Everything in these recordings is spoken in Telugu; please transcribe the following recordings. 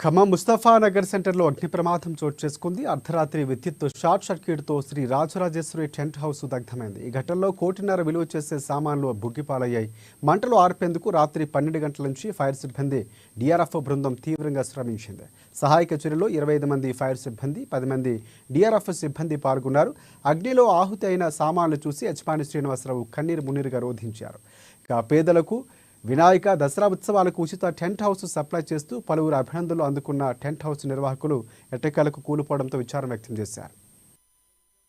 ఖమ్మం ముస్తఫానగర్ సెంటర్లో అగ్ని ప్రమాదం చోటు చేసుకుంది. అర్ధరాత్రి విద్యుత్ షార్ట్ సర్క్యూట్తో శ్రీ రాజరాజేశ్వరి టెంట్ హౌస్ దగ్ధమైంది. ఈ ఘటనలో కోటిన్నర విలువ చేసే సామాన్లు బుగ్గిపాలయ్యాయి. మంటలు ఆర్పేందుకు రాత్రి పన్నెండు గంటల నుంచి ఫైర్ సిబ్బంది డిఆర్ఎఫ్ బృందం తీవ్రంగా శ్రమించింది. సహాయక చర్యలో ఇరవై ఐదు మంది ఫైర్ సిబ్బంది పది మంది డిఆర్ఎఫ్ సిబ్బంది పాల్గొన్నారు. అగ్నిలో ఆహుతి అయిన సామాన్లు చూసి యజమాని శ్రీనివాసరావు కన్నీరు మున్నీరుగా రోధించారు. ఇక పేదలకు వినాయక దసరా ఉత్సవాలకు ఉచిత టెంట్ హౌస్ సప్లై చేస్తూ పలువురు అభినందనలు అందుకున్న టెంట్ హౌస్ నిర్వాహకులు ఎట్టకాలకు కూలిపోవడంతో విచారం వ్యక్తం చేశారు.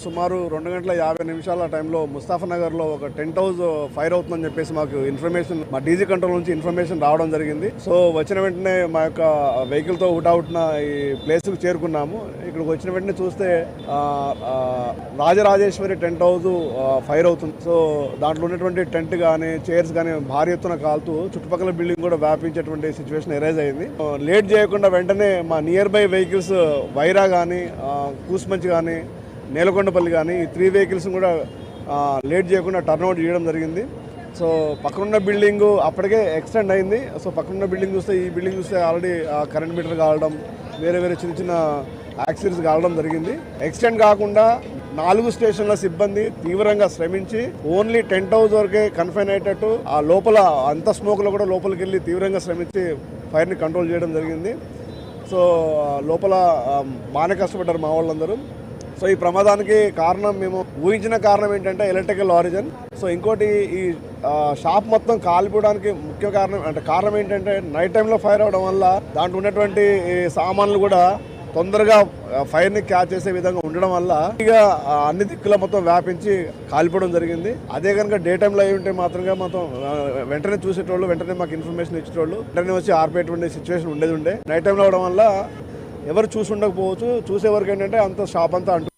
సుమారు రెండు గంటల యాభై నిమిషాల టైంలో ముస్తాఫానగర్లో ఒక టెంట్ హౌస్ ఫైర్ అవుతుందని చెప్పేసి మాకు ఇన్ఫర్మేషన్ మా డీజీ కంట్రోల్ నుంచి ఇన్ఫర్మేషన్ రావడం జరిగింది. సో వచ్చిన వెంటనే మా యొక్క వెహికల్తో అవుట్న ఈ ప్లేస్కి చేరుకున్నాము. ఇక్కడికి వచ్చిన వెంటనే చూస్తే రాజరాజేశ్వరి టెంట్ హౌస్ ఫైర్ అవుతుంది. సో దాంట్లో ఉన్నటువంటి టెంట్ కానీ చైర్స్ కానీ భారీ ఎత్తున కాలుతూ చుట్టుపక్కల బిల్డింగ్ కూడా వ్యాపించేటువంటి సిచ్యువేషన్ ఎరైజ్ అయింది. లేట్ చేయకుండా వెంటనే మా నియర్ బై వెహికల్స్ వైరా కానీ కూస్మంచ్ కానీ నేలకొండపల్లి కానీ ఈ త్రీ వెహికల్స్ కూడా లేట్ చేయకుండా టర్న్అవుట్ చేయడం జరిగింది. సో పక్కనున్న బిల్డింగ్ అప్పటికే ఎక్స్టెండ్ అయింది. సో పక్కనున్న బిల్డింగ్ చూస్తే ఈ బిల్డింగ్ చూస్తే ఆల్రెడీ కరెంట్ మీటర్ కావడం వేరే వేరే చిన్న చిన్న యాక్సిడెంట్స్ కావడం జరిగింది. ఎక్స్టెండ్ కాకుండా నాలుగు స్టేషన్ల సిబ్బంది తీవ్రంగా శ్రమించి ఓన్లీ టెంట్ హౌస్ వరకే కన్ఫైన్ అయ్యేటట్టు ఆ లోపల అంత స్మోక్లో కూడా లోపలికి వెళ్ళి తీవ్రంగా శ్రమించి ఫైర్ని కంట్రోల్ చేయడం జరిగింది. సో లోపల బాగానే కష్టపడ్డారు మా వాళ్ళందరూ. సో ఈ ప్రమాదానికి కారణం మేము ఊహించిన కారణం ఏంటంటే ఎలక్ట్రికల్ ఆరిజిన్. సో ఇంకోటి ఈ షాప్ మొత్తం కాలిపోవడానికి ముఖ్య కారణం అంటే కారణం ఏంటంటే నైట్ టైంలో ఫైర్ అవడం వల్ల దాంట్లో ఉన్నటువంటి సామాన్లు కూడా తొందరగా ఫైర్ని క్యాచ్ చేసే విధంగా ఉండడం వల్ల ఇక అన్ని దిక్కుల మొత్తం వ్యాపించి కాలిపోవడం జరిగింది. అదే కనుక డే టైంలో అయి ఉంటే మాత్రంగా మొత్తం వెంటనే చూసేటోళ్ళు వెంటనే మాకు ఇన్ఫర్మేషన్ ఇచ్చేటోళ్ళు వెంటనే వచ్చి ఆర్పేటువంటి సిచ్యువేషన్ ఉండేది ఉండే. నైట్ టైంలో అవడం వల్ల ఎవరు చూసి ఉండకపోవచ్చు. చూసేవరకు ఏంటంటే అంత షాప్ అంతా అంటు